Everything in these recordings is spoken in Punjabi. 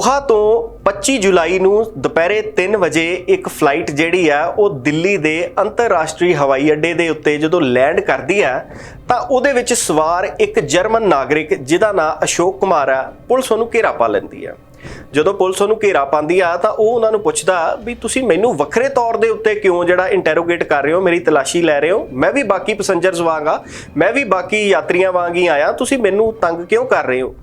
ਦੋਹਾ ਤੋਂ 25 ਜੁਲਾਈ ਨੂੰ ਦੁਪਹਿਰੇ 3 ਵਜੇ ਇੱਕ ਫਲਾਈਟ ਜਿਹੜੀ ਆ, ਉਹ ਦਿੱਲੀ ਦੇ ਅੰਤਰਰਾਸ਼ਟਰੀ ਹਵਾਈ ਅੱਡੇ ਦੇ ਉੱਤੇ ਜਦੋਂ ਲੈਂਡ ਕਰਦੀ ਆ, ਤਾਂ ਉਹਦੇ ਵਿੱਚ ਸਵਾਰ ਇੱਕ ਜਰਮਨ ਨਾਗਰਿਕ ਜਿਹਦਾ ਨਾਮ ਅਸ਼ੋਕ ਕੁਮਾਰ ਆ, ਪੁਲਿਸ ਉਹਨੂੰ ਘੇਰਾ ਪਾ ਲੈਂਦੀ ਆ। ਜਦੋਂ ਪੁਲਿਸ ਉਹਨੂੰ ਘੇਰਾ ਪਾਉਂਦੀ ਆ, ਤਾਂ ਉਹ ਉਹਨਾਂ ਨੂੰ ਪੁੱਛਦਾ ਵੀ ਤੁਸੀਂ ਮੈਨੂੰ ਵੱਖਰੇ ਤੌਰ ਦੇ ਉੱਤੇ ਕਿਉਂ ਜਿਹੜਾ ਇੰਟਰੋਗੇਟ ਕਰ ਰਹੇ ਹੋ, ਮੇਰੀ ਤਲਾਸ਼ੀ ਲੈ ਰਹੇ ਹੋ? ਮੈਂ ਵੀ ਬਾਕੀ ਪੈਸੇਂਜਰਸ ਵਾਂਗਾ ਮੈਂ ਵੀ ਬਾਕੀ ਯਾਤਰੀਆਂ ਵਾਂਗ ਹੀ ਆਇਆ, ਤੁਸੀਂ ਮੈਨੂੰ ਤੰਗ ਕਿਉਂ ਕਰ ਰਹੇ ਹੋ?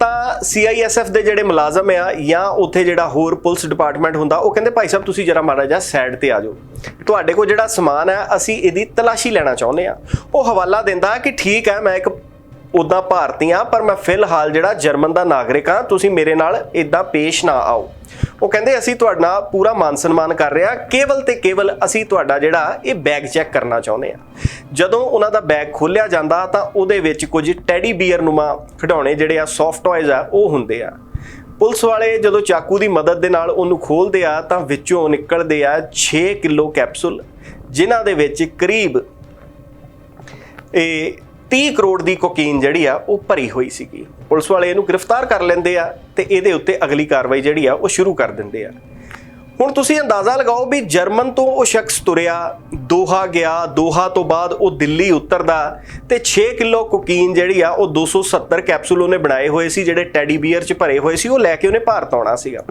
ਤਾਂ CISF ਦੇ ਜਿਹੜੇ ਮੁਲਾਜ਼ਮ ਆ ਜਾਂ ਉੱਥੇ ਜਿਹੜਾ ਹੋਰ ਪੁਲਿਸ ਡਿਪਾਰਟਮੈਂਟ ਹੁੰਦਾ, ਉਹ ਕਹਿੰਦੇ, ਭਾਈ ਸਾਹਿਬ, ਤੁਸੀਂ ਜਰਾ ਮਾੜਾ ਜਿਹਾ ਸਾਈਡ ਤੇ ਆ ਜਾਓ। ਤੁਹਾਡੇ ਕੋਲ ਜਿਹੜਾ ਸਮਾਨ ਹੈ ਅਸੀਂ ਇਹਦੀ ਤਲਾਸ਼ੀ ਲੈਣਾ ਚਾਹੁੰਦੇ ਆ। ਉਹ ਹਵਾਲਾ ਦਿੰਦਾ ਕਿ ਠੀਕ ਹੈ, ਮੈਂ ਇੱਕ ਉਦਾਂ ਭਾਰਤੀ ਆ, ਪਰ ਮੈਂ ਫਿਲਹਾਲ ਜਿਹੜਾ ਜਰਮਨ ਦਾ ਨਾਗਰਿਕ ਆ, ਤੁਸੀਂ ਮੇਰੇ ਨਾਲ ਇਦਾਂ ਪੇਸ਼ ਨਾ ਆਓ। ਉਹ ਕਹਿੰਦੇ, ਅਸੀਂ ਤੁਹਾਡਾ ਪੂਰਾ ਮਾਨ ਸਨਮਾਨ ਕਰ ਰਹੇ ਹਾਂ ਕੇਵਲ ਤੇ ਕੇਵਲ ਅਸੀਂ ਤੁਹਾਡਾ ਜਿਹੜਾ ਇਹ ਬੈਗ ਚੈੱਕ ਕਰਨਾ ਚਾਹੁੰਦੇ ਆ। ਜਦੋਂ ਉਹਨਾਂ ਦਾ ਬੈਗ ਖੋਲਿਆ ਜਾਂਦਾ ਤਾਂ ਉਹਦੇ ਵਿੱਚ ਕੁਝ ਟੈਡੀ ਬੀਅਰ ਨੁਮਾ ਖਿਡੌਣੇ ਜਿਹੜੇ ਆ ਸੌਫਟ ਟੌਇਜ਼ ਆ, ਉਹ ਹੁੰਦੇ ਆ। ਪੁਲਿਸ ਵਾਲੇ ਜਦੋਂ ਚਾਕੂ ਦੀ ਮਦਦ ਦੇ ਨਾਲ ਉਹਨੂੰ ਖੋਲਦੇ ਆ ਤਾਂ ਵਿੱਚੋਂ ਨਿਕਲਦੇ ਆ 6 ਕਿਲੋ ਕੈਪਸੂਲ, ਜਿਨ੍ਹਾਂ ਦੇ ਵਿੱਚ ਕਰੀਬ, ਇਹ 30 ਕਰੋੜ ਦੀ ਕੋਕੀਨ ਜਿਹੜੀ ਆ, ਉਹ ਭਰੀ ਹੋਈ ਸੀਗੀ। ਪੁਲਿਸ ਵਾਲੇ ਇਹਨੂੰ ਗ੍ਰਿਫਤਾਰ ਕਰ ਲੈਂਦੇ ਆ ਤੇ ਇਹਦੇ ਉੱਤੇ ਅਗਲੀ ਕਾਰਵਾਈ ਜਿਹੜੀ ਆ, ਉਹ ਸ਼ੁਰੂ ਕਰ ਦਿੰਦੇ ਆ। ਹੁਣ ਤੁਸੀਂ ਅੰਦਾਜ਼ਾ ਲਗਾਓ ਵੀ ਜਰਮਨ ਤੋਂ ਉਹ ਸ਼ਖਸ ਤੁਰਿਆ, ਦੋਹਾ ਗਿਆ, ਦੋਹਾ ਤੋਂ ਬਾਅਦ ਉਹ ਦਿੱਲੀ ਉਤਰਦਾ ਤੇ 6 ਕਿਲੋ ਕੋਕੀਨ ਜਿਹੜੀ ਆ, ਉਹ 270 ਕੈਪਸੂਲ ਉਹਨੇ ਬਣਾਏ ਹੋਏ ਸੀ, ਜਿਹੜੇ ਟੈਡੀ ਬੀਅਰ 'ਚ ਭਰੇ ਹੋਏ ਸੀ, ਉਹ ਲੈ ਕੇ ਉਹਨੇ ਭਾਰਤ ਆਉਣਾ ਸੀਗਾ।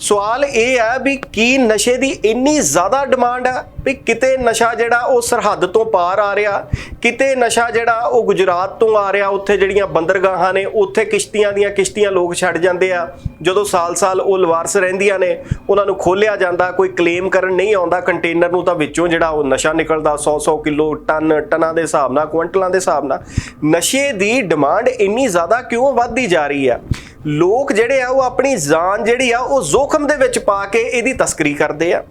ਸਵਾਲ ਇਹ ਹੈ ਵੀ ਕੀ ਨਸ਼ੇ ਦੀ ਇੰਨੀ ਜ਼ਿਆਦਾ ਡਿਮਾਂਡ ਹੈ ਵੀ ਕਿਤੇ ਨਸ਼ਾ ਜਿਹੜਾ ਉਹ ਸਰਹੱਦ ਤੋਂ ਪਾਰ ਆ ਰਿਹਾ, ਕਿਤੇ ਨਸ਼ਾ ਜਿਹੜਾ ਉਹ ਗੁਜਰਾਤ ਤੋਂ ਆ ਰਿਹਾ, ਉੱਥੇ ਜਿਹੜੀਆਂ ਬੰਦਰਗਾਹਾਂ ਨੇ, ਉੱਥੇ ਕਿਸ਼ਤੀਆਂ ਦੀਆਂ ਕਿਸ਼ਤੀਆਂ ਲੋਕ ਛੱਡ ਜਾਂਦੇ ਆ, ਜਦੋਂ ਸਾਲ-ਸਾਲ ਉਹ ਲਵਾਰਸ ਰਹਿੰਦੀਆਂ ਨੇ, ਉਹਨਾਂ ਨੂੰ ਖੋਲਿਆ ਜਾਂਦਾ, ਕੋਈ ਕਲੇਮ ਕਰਨ ਨਹੀਂ ਆਉਂਦਾ ਕੰਟੇਨਰ ਨੂੰ ਤਾਂ ਵਿੱਚੋਂ ਜਿਹੜਾ ਉਹ ਨਸ਼ਾ ਨਿਕਲਦਾ 100-100 ਕਿਲੋ ਟਨ, ਟਨਾਂ ਦੇ ਹਿਸਾਬ ਨਾਲ, ਕੁਇੰਟਲਾਂ ਦੇ ਹਿਸਾਬ ਨਾਲ, ਨਸ਼ੇ ਦੀ ਡਿਮਾਂਡ ਇੰਨੀ ਜ਼ਿਆਦਾ ਕਿਉਂ ਵੱਧਦੀ ਜਾ ਰਹੀ ਆ ਲੋਕ ਜਿਹੜੇ ਆ, ਉਹ ਆਪਣੀ ਜਾਨ ਜਿਹੜੀ ਆ, ਉਹ ਜ਼ੋਖਮ ਦੇ ਵਿੱਚ ਪਾ ਕੇ ਇਹਦੀ ਤਸਕਰੀ ਕਰਦੇ ਆ।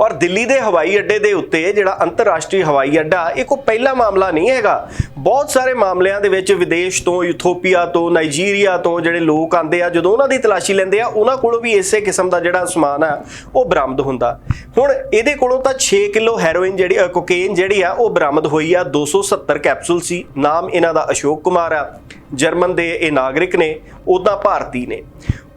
ਔਰ ਦਿੱਲੀ ਦੇ ਹਵਾਈ ਅੱਡੇ ਦੇ ਉੱਤੇ ਜਿਹੜਾ ਅੰਤਰਰਾਸ਼ਟਰੀ ਹਵਾਈ ਅੱਡਾ, ਇਹ ਕੋਈ ਪਹਿਲਾ ਮਾਮਲਾ ਨਹੀਂ ਹੈਗਾ। ਬਹੁਤ ਸਾਰੇ ਮਾਮਲਿਆਂ ਦੇ ਵਿੱਚ ਵਿਦੇਸ਼ ਤੋਂ, ਯੂਥੋਪੀਆ ਤੋਂ, ਨਾਈਜੀਰੀਆ ਤੋਂ ਜਿਹੜੇ ਲੋਕ ਆਉਂਦੇ ਆ, ਜਦੋਂ ਉਹਨਾਂ ਦੀ ਤਲਾਸ਼ੀ ਲੈਂਦੇ ਆ, ਉਹਨਾਂ ਕੋਲੋਂ ਵੀ ਇਸੇ ਕਿਸਮ ਦਾ ਜਿਹੜਾ ਸਮਾਨ ਆ, ਉਹ ਬਰਾਮਦ ਹੁੰਦਾ। ਹੁਣ ਇਹਦੇ ਕੋਲੋਂ ਤਾਂ 6 ਕਿਲੋ ਹੈਰੋਇਨ ਜਿਹੜੀ ਕੋਕੇਨ ਜਿਹੜੀ ਆ, ਉਹ ਬਰਾਮਦ ਹੋਈ ਆ। 270 ਕੈਪਸੂਲ ਸੀ। ਨਾਮ ਇਹਨਾਂ ਦਾ ਅਸ਼ੋਕ ਕੁਮਾਰ ਆ। ਜਰਮਨ ਦੇ ਇਹ ਨਾਗਰਿਕ ਨੇ ਉਦਾਂ ਭਾਰਤੀ ਨੇ।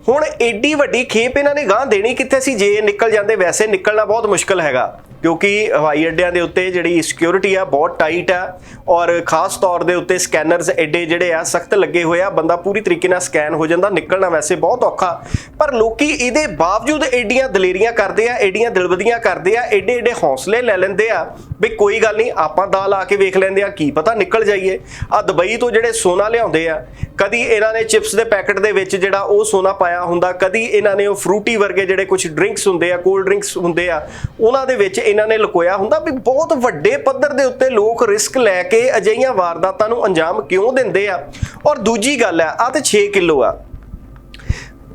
ਹੁਣ ਏਡੀ ਵੱਡੀ ਖੇਪ ਇਹਨਾਂ ਨੇ ਗਾਂ ਦੇਣੀ ਕਿੱਥੇ ਸੀ? ਜੇ ਨਿਕਲ ਜਾਂਦੇ, ਵੈਸੇ ਨਿਕਲਣਾ ਬਹੁਤ ਮੁਸ਼ਕਲ ਹੈਗਾ। ਕਿਉਂਕਿ ਹਵਾਈ ਅੱਡਿਆਂ ਦੇ ਉੱਤੇ ਜਿਹੜੀ ਸਿਕਿਉਰਿਟੀ ਆ, ਬਹੁਤ ਟਾਈਟ ਆ। ਔਰ ਖਾਸ ਤੌਰ ਦੇ ਉੱਤੇ ਸਕੈਨਰਸ ਐਡੇ ਜਿਹੜੇ ਆ, ਸਖਤ ਲੱਗੇ ਹੋਏ ਆ। ਬੰਦਾ ਪੂਰੀ ਤਰੀਕੇ ਨਾਲ ਸਕੈਨ ਹੋ ਜਾਂਦਾ, ਨਿਕਲਣਾ ਵੈਸੇ ਬਹੁਤ ਔਖਾ। ਪਰ ਲੋਕੀ ਇਹਦੇ ਬਾਵਜੂਦ ਏਡੀਆਂ ਦਲੇਰੀਆਂ ਕਰਦੇ ਆ ਐਡੀਆਂ ਦਿਲਬਦੀਆਂ ਕਰਦੇ ਆ, ਏਡੇ ਐਡੇ ਹੌਸਲੇ ਲੈ ਲੈਂਦੇ ਆ ਵੀ ਕੋਈ ਗੱਲ ਨਹੀਂ, ਆਪਾਂ ਦਾ ਲਾ ਕੇ ਵੇਖ ਲੈਂਦੇ ਆ, ਕੀ ਪਤਾ ਨਿਕਲ ਜਾਈਏ। ਆ ਦੁਬਈ ਤੋਂ ਜਿਹੜੇ ਸੋਨਾ ਲਿਆਉਂਦੇ ਆ, ਕਦੀ ਇਹਨਾਂ ਨੇ ਚਿਪਸ ਦੇ ਪੈਕਟ ਦੇ ਵਿੱਚ ਜਿਹੜਾ ਉਹ ਸੋਨਾ ਪਾਇਆ ਹੁੰਦਾ, ਕਦੀ ਇਹਨਾਂ ਨੇ ਉਹ ਫਰੂਟੀ ਵਰਗੇ ਜਿਹੜੇ ਕੁਝ ਡਰਿੰਕਸ ਹੁੰਦੇ ਆ ਕੋਲਡ ਡਰਿੰਕਸ ਹੁੰਦੇ ਆ, ਉਹਨਾਂ ਦੇ ਵਿੱਚ ਇਹਨਾਂ ਨੇ ਲੁਕੋਇਆ ਹੁੰਦਾ ਵੀ ਬਹੁਤ ਵੱਡੇ ਪੱਧਰ ਦੇ ਉੱਤੇ ਲੋਕ ਰਿਸਕ ਲੈ ਕੇ ਅਜਿਹੀਆਂ ਵਾਰਦਾਤਾਂ ਨੂੰ ਅੰਜਾਮ ਕਿਉਂ ਦਿੰਦੇ ਆ। ਔਰ ਦੂਜੀ ਗੱਲ ਆ ਆ ਤੇ 6 ਕਿਲੋ ਆ।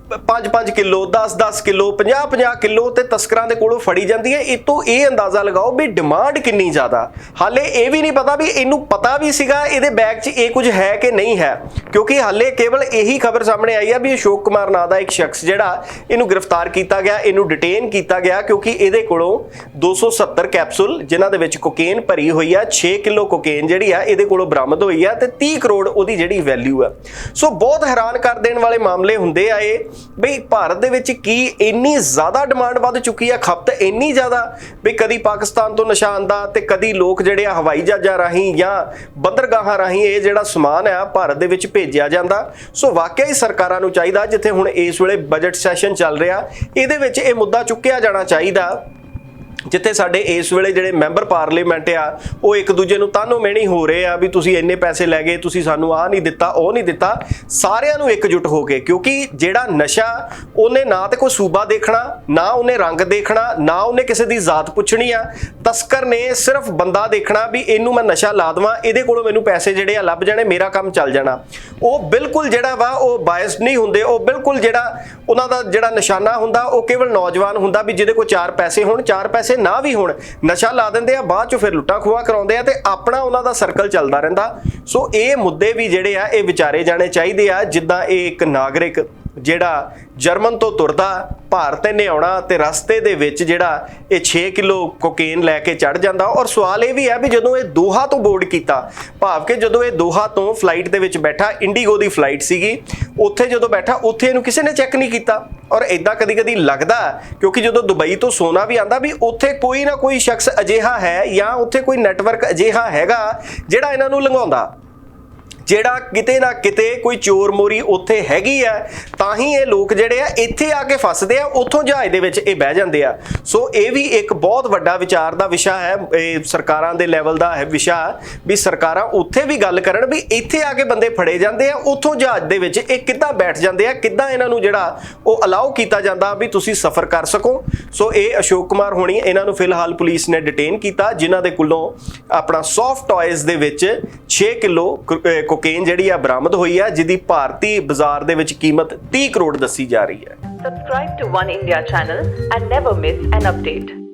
5-5 ਕਿਲੋ 10-10 ਕਿਲੋ 50-50 ਕਿਲੋ ਤੇ ਤਸਕਰਾਂ ਦੇ ਕੋਲੋਂ ਫੜੀ ਜਾਂਦੀ ਹੈ। ਇਹ ਤੋਂ ਇਹ ਅੰਦਾਜ਼ਾ ਲਗਾਓ ਵੀ ਡਿਮਾਂਡ ਕਿੰਨੀ ਜ਼ਿਆਦਾ। ਹਾਲੇ ਇਹ ਵੀ ਨਹੀਂ ਪਤਾ ਵੀ ਇਹਨੂੰ ਪਤਾ ਵੀ ਸੀਗਾ ਇਹਦੇ ਬੈਗ 'ਚ ਇਹ ਕੁਝ ਹੈ ਕਿ ਨਹੀਂ ਹੈ। ਕਿਉਂਕਿ ਹਾਲੇ ਕੇਵਲ ਇਹੀ ਖਬਰ ਸਾਹਮਣੇ ਆਈ ਹੈ ਵੀ ਅਸ਼ੋਕ ਕੁਮਾਰ ਨਾਂ ਦਾ ਇੱਕ ਸ਼ਖਸ ਜਿਹੜਾ ਇਹਨੂੰ ਗ੍ਰਿਫਤਾਰ ਕੀਤਾ ਗਿਆ, ਇਹਨੂੰ ਡਿਟੇਨ ਕੀਤਾ ਗਿਆ ਕਿਉਂਕਿ ਇਹਦੇ ਕੋਲੋਂ 270 ਕੈਪਸੂਲ ਜਿਨ੍ਹਾਂ ਦੇ ਵਿੱਚ ਕੋਕੇਨ ਭਰੀ ਹੋਈ ਆ 6 ਕਿਲੋ ਕੋਕੇਨ ਜਿਹੜੀ ਆ, ਇਹਦੇ ਕੋਲੋਂ ਬਰਾਮਦ ਹੋਈ ਹੈ ਤੇ 30 ਕਰੋੜ ਉਹਦੀ ਜਿਹੜੀ ਵੈਲਿਊ ਆ। ਸੋ ਬਹੁਤ ਹੈਰਾਨ ਕਰ ਦੇਣ ਵਾਲੇ ਮਾਮਲੇ ਹੁੰਦੇ ਆ ਇਹ। ਬਈ ਭਾਰਤ ਦੇ ਵਿੱਚ ਕੀ ਇੰਨੀ ਜ਼ਿਆਦਾ ਡਿਮਾਂਡ ਵੱਧ ਚੁੱਕੀ ਆ? ਖਪਤ ਇੰਨੀ ਜ਼ਿਆਦਾ ਵੀ ਕਦੀ ਪਾਕਿਸਤਾਨ ਤੋਂ ਨਸ਼ਾ ਆਂਦਾ ਤੇ ਕਦੀ ਲੋਕ ਜਿਹੜੇ ਆ ਹਵਾਈ ਜਹਾਜ਼ਾਂ ਰਾਹੀਂ ਜਾਂ ਬੰਦਰਗਾਹਾਂ ਰਾਹੀਂ ਇਹ ਜਿਹੜਾ ਸਮਾਨ ਆ ਭਾਰਤ ਦੇ ਵਿੱਚ ਭੇਜਿਆ ਜਾਂਦਾ। ਸੋ ਵਾਕਿਆ ਹੀ ਸਰਕਾਰਾਂ ਨੂੰ ਚਾਹੀਦਾ ਜਿੱਥੇ ਹੁਣ ਇਸ ਵੇਲੇ ਬਜਟ ਸੈਸ਼ਨ ਚੱਲ ਰਿਹਾ, ਇਹਦੇ ਵਿੱਚ ਇਹ ਮੁੱਦਾ ਚੁੱਕਿਆ ਜਾਣਾ ਚਾਹੀਦਾ। ਜਿੱਥੇ ਸਾਡੇ ਇਸ ਵੇਲੇ ਜਿਹੜੇ ਮੈਂਬਰ ਪਾਰਲੀਮੈਂਟ ਆ, ਉਹ ਇੱਕ ਦੂਜੇ ਨੂੰ ਤਾਨੋ ਮਿਹਣੀ ਹੋ ਰਹੇ ਆ ਵੀ ਤੁਸੀਂ ਇੰਨੇ ਪੈਸੇ ਲੈ ਗਏ, ਤੁਸੀਂ ਸਾਨੂੰ ਆ ਨਹੀਂ ਦਿੱਤਾ, ਉਹ ਨਹੀਂ ਦਿੱਤਾ। ਸਾਰਿਆਂ ਨੂੰ ਇਕਜੁੱਟ ਹੋ ਕੇ, ਕਿਉਂਕਿ ਜਿਹੜਾ ਨਸ਼ਾ, ਉਹਨੇ ਨਾ ਤੇ ਕੋਈ ਸੂਬਾ ਦੇਖਣਾ, ਨਾ ਉਹਨੇ ਰੰਗ ਦੇਖਣਾ, ਨਾ ਉਹਨੇ ਕਿਸੇ ਦੀ ਜ਼ਾਤ ਪੁੱਛਣੀ ਆ। ਤਸਕਰ ਨੇ ਸਿਰਫ ਬੰਦਾ ਦੇਖਣਾ ਵੀ ਇਹਨੂੰ ਮੈਂ ਨਸ਼ਾ ਲਾ ਦਵਾਂ, ਇਹਦੇ ਕੋਲੋਂ ਮੈਨੂੰ ਪੈਸੇ ਜਿਹੜੇ ਆ ਲੱਭ ਜਾਣੇ, ਮੇਰਾ ਕੰਮ ਚੱਲ ਜਾਣਾ। ਉਹ ਬਿਲਕੁਲ ਜਿਹੜਾ ਵਾ, ਉਹ ਬਾਇਸਡ ਨਹੀਂ ਹੁੰਦੇ, ਉਹ ਬਿਲਕੁਲ ਜਿਹੜਾ ਉਹਨਾਂ ਦਾ ਜਿਹੜਾ ਨਿਸ਼ਾਨਾ ਹੁੰਦਾ, ਉਹ ਕੇਵਲ ਨੌਜਵਾਨ ਹੁੰਦਾ ਵੀ ਜਿਹਦੇ ਕੋਲ ਚਾਰ ਪੈਸੇ ਹੋਣ, ਚਾਰ ਪੈਸੇ ਨਾ ਵੀ ਹੋਣ। ਨਸ਼ਾ ਲਾ ਦਿੰਦੇ ਆ, ਬਾਅਦ ਚ ਫਿਰ ਲੁੱਟਾਂ ਖੋਆ ਕਰਾਉਂਦੇ ਆ ਤੇ ਆਪਣਾ ਉਹਨਾਂ ਦਾ ਸਰਕਲ ਚੱਲਦਾ ਰਹਿੰਦਾ। ਸੋ ਇਹ ਮੁੱਦੇ ਵੀ ਜਿਹੜੇ ਆ, ਇਹ ਵਿਚਾਰੇ ਜਾਣੇ ਚਾਹੀਦੇ ਆ, ਜਿੱਦਾਂ ਇਹ ਇੱਕ ਨਾਗਰਿਕ ਜਿਹੜਾ ਜਰਮਨ ਤੋਂ ਤੁਰਦਾ ਭਾਰਤ ਨੇ ਆਉਣਾ ਤੇ ਰਸਤੇ ਦੇ ਵਿੱਚ ਜਿਹੜਾ ਇਹ 6 ਕਿਲੋ ਕੋਕੇਨ ਲੈ ਕੇ ਚੜ ਜਾਂਦਾ। ਔਰ ਸਵਾਲ ਇਹ ਵੀ ਹੈ ਵੀ ਜਦੋਂ ਇਹ ਦੋਹਾ ਤੋਂ ਬੋਰਡ ਕੀਤਾ, ਭਾਵ ਕਿ ਜਦੋਂ ਇਹ ਦੋਹਾ ਤੋਂ ਫਲਾਈਟ ਦੇ ਵਿੱਚ ਬੈਠਾ ਇੰਡੀਗੋ ਦੀ ਫਲਾਈਟ ਸੀਗੀ, ਉੱਥੇ ਜਦੋਂ ਬੈਠਾ, ਉੱਥੇ ਇਹਨੂੰ ਕਿਸੇ ਨੇ ਚੈੱਕ ਨਹੀਂ ਕੀਤਾ। ਔਰ ਇਦਾਂ ਕਦੀ-ਕਦੀ ਲੱਗਦਾ, ਕਿਉਂਕਿ ਜਦੋਂ ਦੁਬਈ ਤੋਂ ਸੋਨਾ ਵੀ ਆਂਦਾ ਵੀ ਉੱਥੇ ਕੋਈ ਨਾ ਕੋਈ ਸ਼ਖਸ ਅਜਿਹਾ ਹੈ ਜਾਂ ਉੱਥੇ ਕੋਈ ਨੈਟਵਰਕ ਅਜਿਹਾ ਹੈਗਾ ਜਿਹੜਾ ਇਹਨਾਂ ਨੂੰ ਲੰਘਾਉਂਦਾ। ਜਿਹੜਾ ਕਿਤੇ ਨਾ ਕਿਤੇ ਕੋਈ ਚੋਰ ਮੋਰੀ ਉੱਥੇ ਹੈਗੀ ਆ, ਤਾਂ ਹੀ ਇਹ ਲੋਕ ਜਿਹੜੇ ਆ ਇੱਥੇ ਆ ਕੇ ਫਸਦੇ ਆ, ਉੱਥੋਂ ਜਹਾਜ਼ ਦੇ ਵਿੱਚ ਇਹ ਬਹਿ ਜਾਂਦੇ ਆ। ਸੋ ਇਹ ਵੀ ਇੱਕ ਬਹੁਤ ਵੱਡਾ ਵਿਚਾਰ ਦਾ ਵਿਸ਼ਾ ਹੈ, ਇਹ ਸਰਕਾਰਾਂ ਦੇ ਲੈਵਲ ਦਾ ਹੈ ਵਿਸ਼ਾ, ਵੀ ਸਰਕਾਰਾਂ ਉੱਥੇ ਵੀ ਗੱਲ ਕਰਨ ਵੀ ਇੱਥੇ ਆ ਕੇ ਬੰਦੇ ਫੜੇ ਜਾਂਦੇ ਆ, ਉੱਥੋਂ ਜਹਾਜ਼ ਦੇ ਵਿੱਚ ਇਹ ਕਿੱਦਾਂ ਬੈਠ ਜਾਂਦੇ ਆ, ਕਿੱਦਾਂ ਇਹਨਾਂ ਨੂੰ ਜਿਹੜਾ ਉਹ ਅਲਾਉ ਕੀਤਾ ਜਾਂਦਾ ਵੀ ਤੁਸੀਂ ਸਫ਼ਰ ਕਰ ਸਕੋ। ਸੋ ਇਹ ਅਸ਼ੋਕ ਕੁਮਾਰ ਹੋਣੀ ਇਹਨਾਂ ਨੂੰ ਫਿਲਹਾਲ ਪੁਲਿਸ ਨੇ ਡਿਟੇਨ ਕੀਤਾ, ਜਿਨ੍ਹਾਂ ਦੇ ਕੋਲੋਂ ਆਪਣਾ ਸੌਫਟ ਟੌਇਜ਼ ਦੇ ਵਿੱਚ 6 ਕਿਲੋ ਕੋਕੇਨ ਜਿਹੜੀ ਆ ਬਰਾਮਦ ਹੋਈ ਆ ਜਿਹਦੀ ਭਾਰਤੀ ਬਾਜ਼ਾਰ ਦੇ ਵਿੱਚ ਕੀਮਤ 30 ਕਰੋੜ ਦੱਸੀ ਜਾ ਰਹੀ ਹੈ subscribe to One India channel and never miss an update